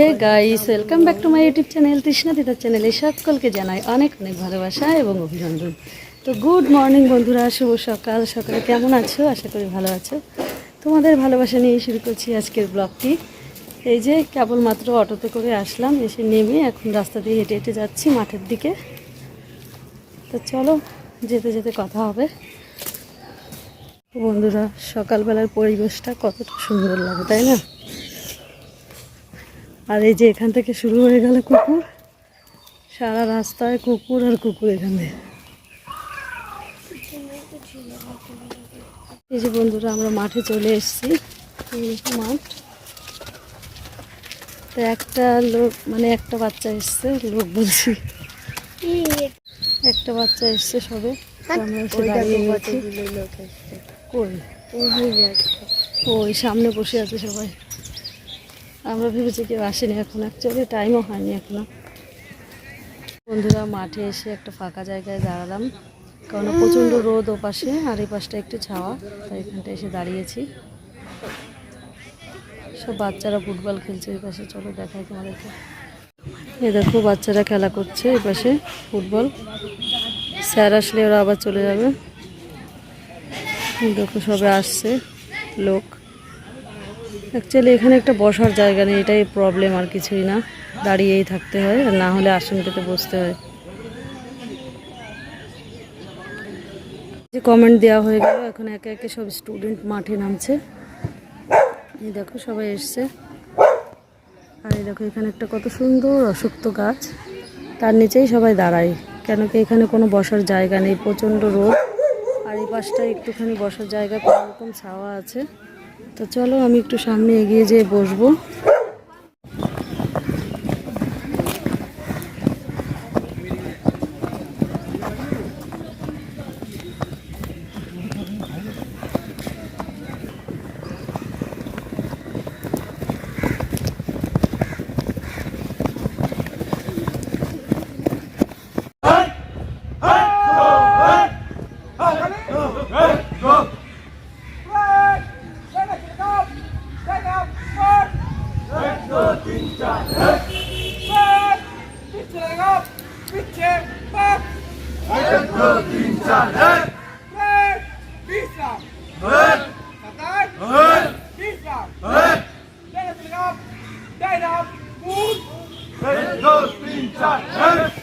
Hey guys welcome back to my YouTube channel Trishna দিদার চ্যানেলে সকলকে জানাই অনেক অনেক ভালোবাসা এবং অভিনন্দন। তো গুড মর্নিং বন্ধুরা, শুভ সকাল। সকালে কেমন আছো? আশা করি ভালো আছো। তোমাদের ভালোবাসা নিয়ে শুরু করছি আজকের ব্লগটি এই যে কেবলমাত্র অটোতে করে আসলাম, এসে নেমে এখন রাস্তা দিয়ে হেঁটে হেঁটে যাচ্ছি মাঠের দিকে। তো চলো, যেতে যেতে কথা হবে। বন্ধুরা, সকালবেলার পরিবেশটা কতটা সুন্দর লাগে, তাই না? আর এই যে এখান থেকে শুরু হয়ে গেল কুকুর। সারা রাস্তায় কুকুর আর কুকুর এখানে। এই যে বন্ধুরা আমরা মাঠে চলে এসেছি। মাঠ। তো একটা লোক মানে একটা বাচ্চা এসছে লোক বলছি। একটা বাচ্চা এসছে সবে। আমরা এসে দাঁড়িয়ে গেছি কই? ওই সামনে বসে আছে সবাই। আমরা ভেবেছি কেউ আসেনি এখন অ্যাকচুয়ালি টাইমও হয়নি এখনও। বন্ধুরা, মাঠে এসে একটা ফাঁকা জায়গায় দাঁড়ালাম। কারণ প্রচণ্ড রোদ ও পাশে আর এই পাশটা একটু ছাওয়া, তাই এখানটা এসে দাঁড়িয়েছি। সব বাচ্চারা ফুটবল খেলছে এই পাশে, চলো দেখাই তোমাদেরকে। এ দেখো, বাচ্চারা খেলা করছে এই পাশে ফুটবল। স্যার আসলে ওরা আবার চলে যাবে। দেখো, সবে আসছে লোক। অ্যাকচুয়ালি এখানে একটা বসার জায়গা নেই, এটাই প্রবলেম আর কিছুই না। দাঁড়িয়েই থাকতে হয়, আর না হলে আসন পেতে বসতে হয়। যে কমেন্ট দেওয়া হয়ে গেল, এখন একে একে সব স্টুডেন্ট মাঠে নামছে। এই দেখো, সবাই এসছে। আর এই দেখো, এখানে একটা কত সুন্দর অসুক্ত গাছ। তার নিচেই সবাই দাঁড়ায়, কেন কি এখানে কোনো বসার জায়গা নেই, প্রচণ্ড রোদ। আর এই পাশটায় একটুখানি বসার জায়গা, কোনো রকম ছাওয়া আছে। তো চলো আমি একটু সামনে এগিয়ে যেয়ে বসবো। ก็จริงจังนะปั๊บพิเศษครับพิเศษปั๊บเฮ้ยก็จริงจังนะปั๊บพิเศษเฮ้ยสตาร์ทเฮ้ยพิเศษเฮ้ยได้รับได้รับบุญเฮ้ยก็จริงจังนะ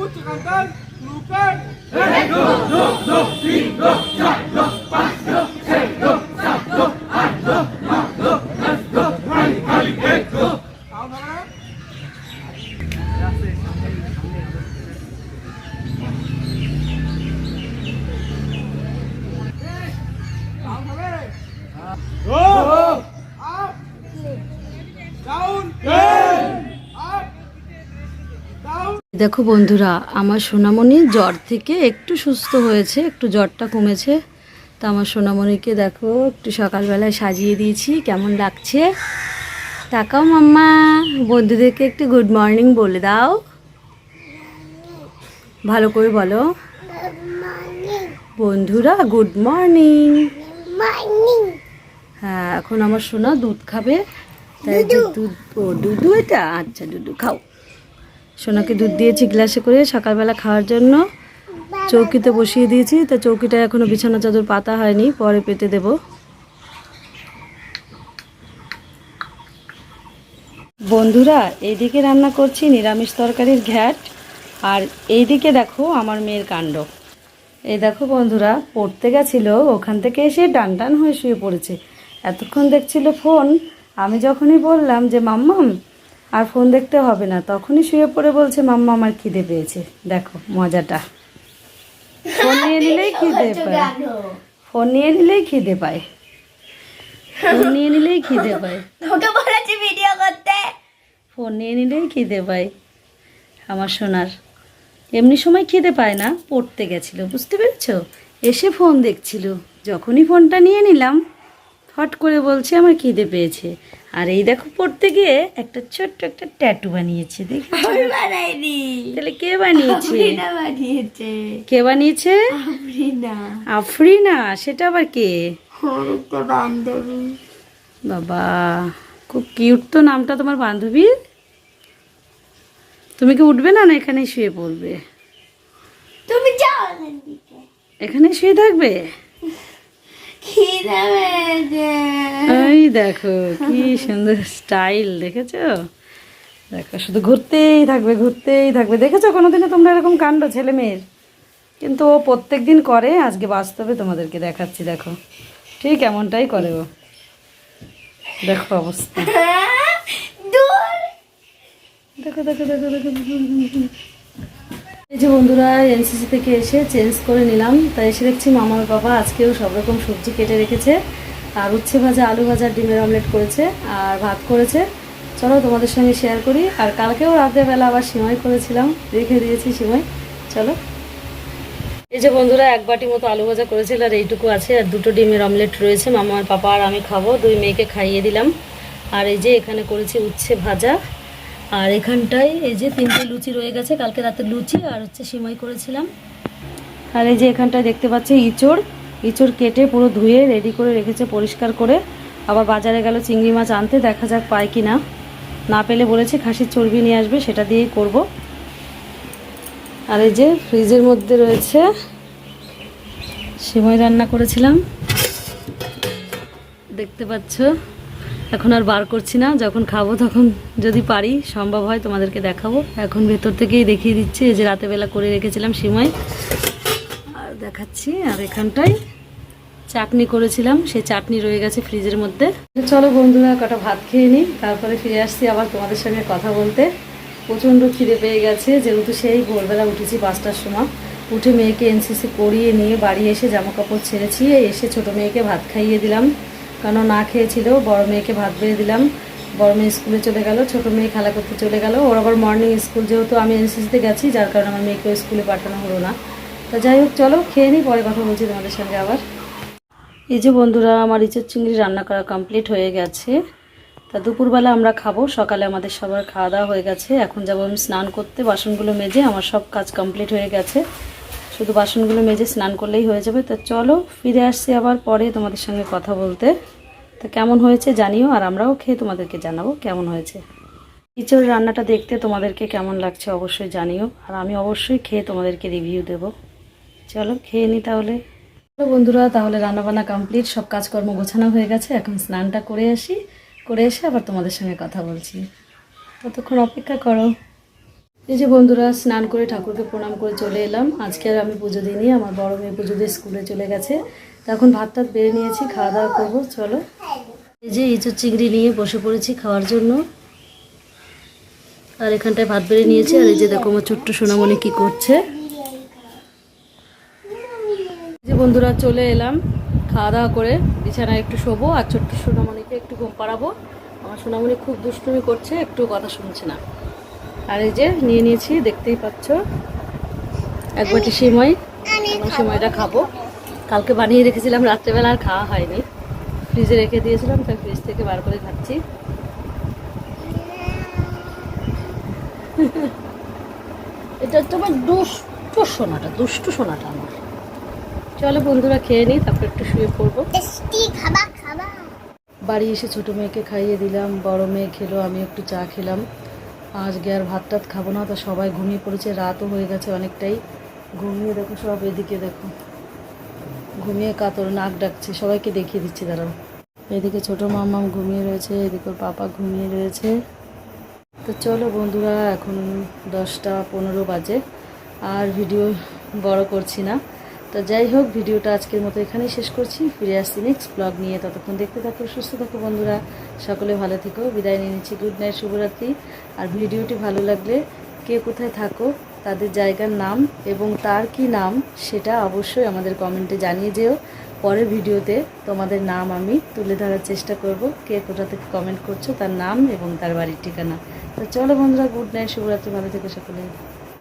Goed te gaan, dan. Nizat putra kantan lukan Sound দেখো বন্ধুরা, আমার সোনামণি জ্বর থেকে একটু সুস্থ হয়েছে, একটু জ্বরটা কমেছে। তা আমার সোনামণিকে দেখো, একটু সকালবেলায় সাজিয়ে দিয়েছি, কেমন লাগছে? তাকাও মাম্মা, বন্ধুদেরকে একটু গুড মর্নিং বলে দাও। ভালো করে বলো। বন্ধুরা গুড মর্নিং হ্যাঁ এখন আমার সোনা দুধ খাবে। তাই দুধ ও দুধু এটা? আচ্ছা দুধু, খাও। সোনাকে দুধ দিয়েছি গ্লাসে করে সকালবেলা খাওয়ার জন্য। চৌকিতে বসিয়ে দিয়েছি, তো চৌকিটা এখনও বিছানা চাদর পাতা হয়নি, পরে পেতে দেব। বন্ধুরা এইদিকে রান্না করছি নিরামিষ তরকারির ঘ্যাট, আর এইদিকে দেখো আমার মেয়ের কাণ্ড। এই দেখো বন্ধুরা, পড়তে গেছিল, ওখান থেকে এসে টান টান হয়ে শুয়ে পড়েছে। এতক্ষণ দেখছিল ফোন, আমি যখনই বললাম যে, মাম্মাম আর ফোন দেখতে হবে না। তখনই শুয়ে পড়ে বলছে মাম্মা আমার খিদে পেয়েছে। দেখো মজাটা। ফোন নিয়ে নিলেই খিদে পায়। ফোন নিয়ে নিলেই খিদে পায়। ফোন নিয়ে নিলেই খিদে পায়। তোকে বলেছি ভিডিও করতে। ফোন নিয়ে নিলেই খিদে পায় আমার সোনার। এমনি সময় খিদে পায় না পড়তে গেছিল বুঝতে পেরেছ? এসে ফোন দেখছিল। যখনই ফোনটা নিয়ে নিলাম ফট করে বলছে আমার খিদে পেয়েছে। আর এই দেখো পড়তে গিয়ে একটা ছোট্ট একটা ট্যাটু বানিয়েছে দেখি আমি বানাইনি। তাহলে কে বানিয়েছে? কে বানিয়েছে? আফরিনা। আফরিনা সেটা আবার কে? বান্ধবী। বাবা খুব কিউট তো নামটা তোমার বান্ধবীর তুমি কি উঠবে না না এখানেই শুয়ে পড়বে? তুমি যাও এখান শুয়ে থাকবে? খিদে দেখো কি সুন্দর স্টাইল দেখেছ? দেখো শুধু ঘুরতেই থাকবে ঘুরতেই থাকবে। দেখেছ কোনোদিনও তোমরা এরকম কাণ্ড ছেলে মেয়ের? কিন্তু ও প্রত্যেক দিন করে আজকে বাস্তবে তোমাদেরকে দেখাচ্ছি দেখো। ঠিক এমনটাই করে ও। দেখো অবস্থা। দেখো দেখো দেখো, দেখো। এই যে বন্ধুরা এনসিসি থেকে এসে চেঞ্জ করে নিলাম। তাই এসে দেখছি মামার বাবা আজকেও সব রকম সবজি কেটে রেখেছে। আর উচ্ছে ভাজা, আলু ভাজা, ডিমের অমলেট করেছে আর ভাত করেছে। চলো তোমাদের সঙ্গে শেয়ার করি। আর কালকেও রাতের বেলা আবার সিমাই করেছিলাম। রেখে দিয়েছি সিমাই। চলো। এই যে বন্ধুরা, এক বাটি মতো আলু ভাজা করেছিল আর এইটুকু আছে। আর দুটো ডিমের অমলেট রয়েছে। মামা আর পাপা আর আমি খাব। দুই মেয়েকে খাইয়ে দিলাম। আর এই যে এখানে করেছি উচ্ছে ভাজা। আর এখানটায় এই যে তিনটে লুচি রয়ে গেছে। কালকে রাতে লুচি আর হচ্ছে সিমাই করেছিলাম। আর এই যে এখানটায় দেখতে পাচ্ছি ইঁচড়। ইঁচড় কেটে পুরো ধুয়ে রেডি করে রেখেছে, পরিষ্কার করে। আবার বাজারে গেল চিংড়ি মাছ আনতে, দেখা যাক পায় কি না না পেলে বলেছে, খাসির চর্বি নিয়ে আসবে, সেটা দিয়েই করব। আর এই যে ফ্রিজের মধ্যে রয়েছে, সিমাই রান্না করেছিলাম। দেখতে পাচ্ছ, এখন আর বার করছি না, যখন খাব তখন যদি পারি, সম্ভব হয় তোমাদেরকে দেখাবো। এখন ভেতর থেকেই দেখিয়ে দিচ্ছি, এই যে রাতেবেলা করে রেখেছিলাম সিমাই। আর দেখাচ্ছি, আর এখানটায় চাটনি করেছিলাম, সেই চাটনি রয়ে গেছে ফ্রিজের মধ্যে। চলো বন্ধুরা, কটা ভাত খেয়ে নিই, তারপরে ফিরে আসছি আবার তোমাদের সঙ্গে কথা বলতে। প্রচণ্ড খিদে পেয়ে গেছে, যেহেতু সেই ভোরবেলা উঠেছি পাঁচটার সময়। উঠে মেয়েকে এনসিসি করিয়ে নিয়ে বাড়ি এসে জামা কাপড় ছেড়েছি এসে ছোটো মেয়েকে ভাত খাইয়ে দিলাম। কেন না খেয়েছিল, বড় মেয়েকে ভাত বেড়ে দিলাম। বড় মেয়ে স্কুলে চলে গেল, ছোটো মেয়ে খেলা করতে চলে গেল। ওর আবার মর্নিং স্কুল যেহেতু আমি এনসিসিতে গেছি, যার কারণে আমার মেয়েকে স্কুলে পাঠানো হলো না। তা যাই হোক, চলো, খেয়ে নিই, পরে কথা বলছি তোমাদের সঙ্গে আবার। এই যে বন্ধুরা, আমার ইঁচড় চিংড়ি রান্না করা কমপ্লিট হয়ে গেছে। তা দুপুরবেলা আমরা খাব, সকালে আমাদের সবার খাওয়া দাওয়া হয়ে গেছে। এখন যাব আমি স্নান করতে, বাসনগুলো মেজে আমার সব কাজ কমপ্লিট হয়ে গেছে। শুধু বাসনগুলো মেজে স্নান করলেই হয়ে যাবে। তো চলো, ফিরে আসছি আবার পরে তোমাদের সঙ্গে কথা বলতে। তো কেমন হয়েছে জানিও, আর আমরাও খেয়ে তোমাদেরকে জানাব কেমন হয়েছে। ইঁচড় রান্নাটা দেখতে তোমাদেরকে কেমন লাগছে অবশ্যই জানিও, আর আমি অবশ্যই খেয়ে তোমাদেরকে রিভিউ দেব। চলো, খেয়ে নিই তাহলে। তো বন্ধুরা, তাহলে রান্নাবান্না কমপ্লিট সব কাজকর্ম গোছানো হয়ে গেছে। এখন স্নানটা করে আসি। করে এসে আবার তোমাদের সঙ্গে কথা বলছি। ততক্ষণ অপেক্ষা করো। এই যে বন্ধুরা, স্নান করে ঠাকুরকে প্রণাম করে চলে এলাম। আজকে আর আমি পুজো দিইনি, আমার বড় মেয়ে পুজো দিয়ে স্কুলে চলে গেছে। তখন ভাত টাত বেড়ে নিয়েছি, খাওয়া দাওয়া করব, চলো। এই যে ইঁচড় চিংড়ি নিয়ে বসে পড়েছি খাওয়ার জন্য। আর এখানটায় ভাত বেড়ে নিয়েছি, আর এই যে দেখো আমার ছোট্ট সোনামণি কী করছে যে বন্ধুরা চলে এলাম। খাওয়া দাওয়া করে বিছানায় একটু শোবো আর ছোট্ট সোনামণিকে একটু ঘুম পাড়াবো। আমার সোনামণি খুব দুষ্টুমি করছে, একটু কথা শুনছে না। আর এই যে নিয়ে নিয়েছি, দেখতেই পাচ্ছ, এক বাটি সিমই এখন সিমইটা খাব। কালকে বানিয়ে রেখেছিলাম, রাত্রেবেলা আর খাওয়া হয়নি। ফ্রিজে রেখে দিয়েছিলাম, তাই ফ্রিজ থেকে বার করে খাচ্ছি। এটা আমার দুষ্টু সোনাটা দুষ্টু সোনাটা চলো বন্ধুরা খেয়ে নিই তারপর একটু শুয়ে পড়ব। বাড়ি এসে ছোটো মেয়েকে খাইয়ে দিলাম বড় মেয়ে খেলো আমি একটু চা খেলাম। আজকে আর ভাত টাত খাব না তো সবাই ঘুমিয়ে পড়েছে রাতও হয়ে গেছে অনেকটাই। ঘুমিয়ে দেখো সব এদিকে দেখো। ঘুমিয়ে কাতর নাক ডাকছে সবাইকে দেখিয়ে দিচ্ছি দাঁড়াও। এদিকে ছোটো মামাম ঘুমিয়ে রয়েছে এদিকে ওর পাপা ঘুমিয়ে রয়েছে। তো চলো বন্ধুরা এখন দশটা পনেরো বাজে আর ভিডিও বড় করছি না। তো যাই হোক, ভিডিওটা আজকের মতো এখানেই শেষ করছি। ফিরে আসছি নেক্সট ব্লগ নিয়ে। ততক্ষণ দেখতে থাকো, সুস্থ থাকো বন্ধুরা। সকলে ভালো থেকো। বিদায় নিয়ে নিচ্ছি। গুড নাইট শুভরাত্রি। আর ভিডিওটি ভালো লাগলে কে কোথায় থাকো, তাদের জায়গার নাম এবং তার কি নাম সেটা অবশ্যই আমাদের কমেন্টে জানিয়ে যেও। পরের ভিডিওতে তোমাদের নাম আমি তুলে ধরার চেষ্টা করব, কে কোথা থেকে কমেন্ট করছ, তার নাম এবং তার বাড়ির ঠিকানা। তো চলো বন্ধুরা গুড নাইট শুভরাত্রি। ভালো থেকো সকলে।